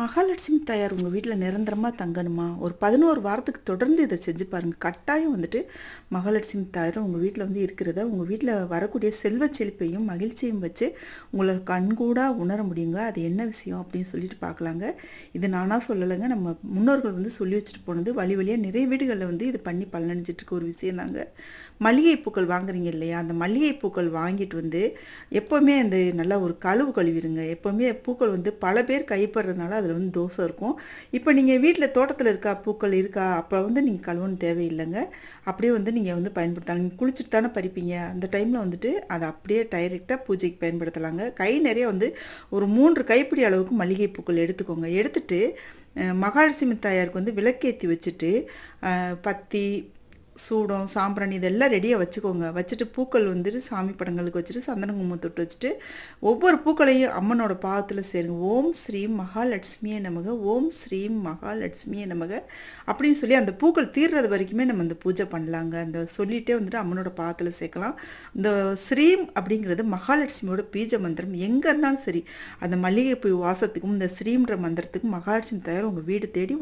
மகாலட்சுமி தாயார் உங்கள் வீட்டில் நிரந்தரமாக தங்கணுமா? ஒரு பதினோரு வாரத்துக்கு தொடர்ந்து இதை செஞ்சு பாருங்கள் கட்டாயம் வந்துட்டு மகாலட்சுமி தாயார் உங்கள் வீட்டில் வந்து இருக்கிறத உங்கள் வீட்டில் வரக்கூடிய செல்வ செழிப்பையும் மகிழ்ச்சியும் வச்சு உங்களை கண்கூடாக உணர முடியுங்க. அது என்ன விஷயம் அப்படின்னு சொல்லிட்டு பார்க்கலாங்க. இது நானாக சொல்லலைங்க. நம்ம முன்னோர்கள் வந்து சொல்லி வச்சுட்டு போனது வழி வழியாக நிறைய வீடுகளில் வந்து இது பண்ணி பலனடைஞ்சிட்ருக்க ஒரு விஷயம் தாங்க. மல்லிகை பூக்கள் வாங்குறீங்க இல்லையா? அந்த மல்லிகை பூக்கள் வாங்கிட்டு வந்து எப்போவுமே அந்த நல்லா ஒரு கழுவு கழுவிடுங்க எப்போவுமே பூக்கள் வந்து பல பேர் கைப்படுறதுனால அதில் வந்து தோசை இருக்கும். இப்போ நீங்கள் வீட்டில் தோட்டத்தில் இருக்கா பூக்கள் இருக்கா அப்போ வந்து நீங்கள் கழுவணும் தேவையில்லைங்க. அப்படியே வந்து நீங்கள் வந்து பயன்படுத்தலாம். நீங்கள் குளிச்சுட்டு தானே பறிப்பீங்க. அந்த டைமில் வந்துட்டு அதை அப்படியே டைரெக்டாக பூஜைக்கு பயன்படுத்தலாங்க. கை நிறைய வந்து ஒரு மூன்று கைப்பிடி அளவுக்கு மளிகை பூக்கள் எடுத்துக்கோங்க. எடுத்துட்டு மகாலட்சுமி தாயாருக்கு வந்து விளக்கேற்றி வச்சுட்டு பத்தி சூடம் சாம்பிராணி இதெல்லாம் ரெடியாக வச்சுக்கோங்க. வச்சுட்டு பூக்கள் வந்துட்டு சாமி படங்களுக்கு வச்சுட்டு சந்தன குங்குமம் தொட்டு வச்சுட்டு ஒவ்வொரு பூக்களையும் அம்மனோட பாதத்தில் சேருங்க. ஓம் ஸ்ரீம் மகாலட்சுமியே நமக ஓம் ஸ்ரீம் மகாலட்சுமியே நமக அப்படின்னு சொல்லி அந்த பூக்கள் தீர்றது வரைக்குமே நம்ம அந்த பூஜை பண்ணலாங்க. அந்த சொல்லிட்டே வந்துட்டு அம்மனோட பாதத்தில் சேர்க்கலாம். இந்த ஸ்ரீம் அப்படிங்கிறது மகாலட்சுமியோட பீஜ மந்திரம். எங்கே இருந்தாலும் சரி அந்த மல்லிகைப்பூ வாசத்துக்கும் இந்த ஸ்ரீம்ன்ற மந்திரத்துக்கும் மகாலட்சுமி தயார். உங்கள் வீடு தேடி